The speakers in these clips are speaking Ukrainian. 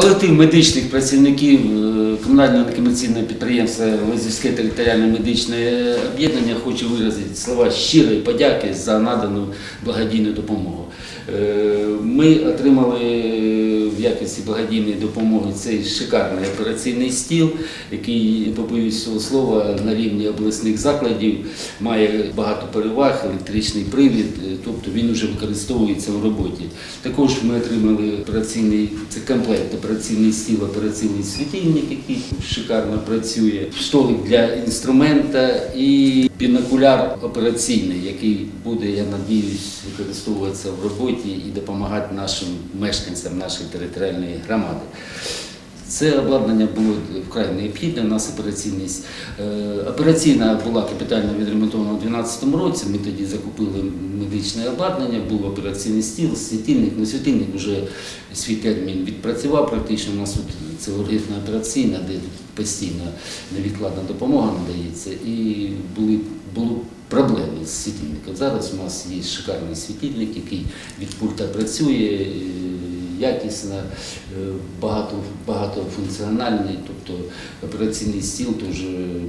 Колектив медичних працівників е, комунального некомерційного підприємства Лозівське територіальне медичне об'єднання хочу виразити слова щирої подяки за надану благодійну допомогу. Е, Ми отримали в якості благодійної допомоги цей шикарний операційний стіл, який, побоюсь цього слова, на рівні обласних закладів має багато переваг, електричний привід, е, тобто він вже використовується в роботі. Також ми отримали операційний комплект, операційний стіл, операційний світильник, який шикарно працює, столик для інструмента і бінокуляр операційний, який буде, я надіюсь, використовуватися в роботі і допомагати нашим мешканцям нашої територіальної громади. Це обладнання було вкрай необхідне. У нас операційність е, операційна була капітально відремонтована у 2012 році. Ми тоді закупили медичне обладнання, був операційний стіл, світильник. Ну, світильник вже свій термін відпрацював. Практично у нас тут це ургентна операційна, де постійно невідкладна допомога надається. І були були проблеми з світильником. Зараз у нас є шикарний світильник, який від пульта працює. Якісно, е, багато, багатофункціональний, тобто операційний стіл теж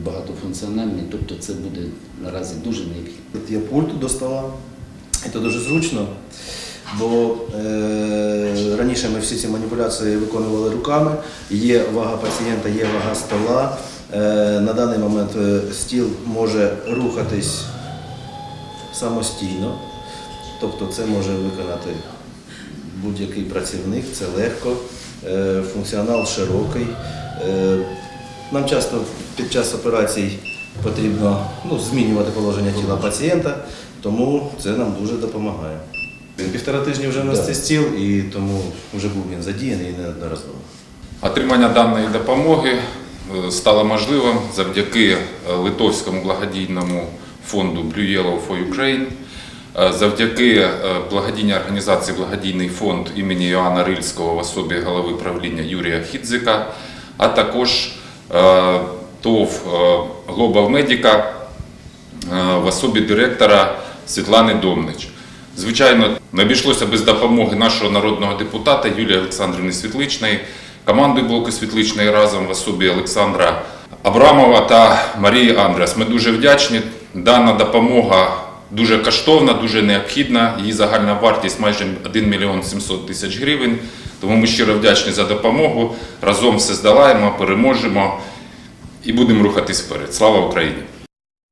багатофункціональний, тобто це буде наразі дуже необхідно. Є пульт до стола, і це дуже зручно, бо е, раніше ми всі ці маніпуляції виконували руками. Є вага пацієнта, є вага стола. Е, на даний момент е, стіл може рухатись самостійно, тобто це може виконати будь-який працівник, це легко, е, функціонал широкий. Е, Нам часто під час операцій потрібно ну, змінювати положення тіла пацієнта, тому це нам дуже допомагає. Він Півтора тижні вже у нас цей стіл, і тому вже був він задіяний неодноразово. Отримання даної допомоги е, стало можливим завдяки литовському благодійному фонду Blue Yellow for Ukraine, завдяки е, благодійній організації Благодійний фонд імені Іоанна Рильського в особі голови правління Юрія Хідзика, а також е, ТОВ е, Global Medica е, в особі директора Світлани Домнич. Звичайно, не обійшлося без допомоги нашого народного депутата Юлії Олександрівни Світличної, команди блоку Світличної разом в особі Олександра Абрамова та Марії Андрес. Ми дуже вдячні. Дана допомога дуже коштовна, дуже необхідна. Її загальна вартість майже 1 мільйон 700 тисяч гривень. Тому ми щиро вдячні за допомогу. Разом все здолаємо, переможемо і будемо рухатись вперед. Слава Україні!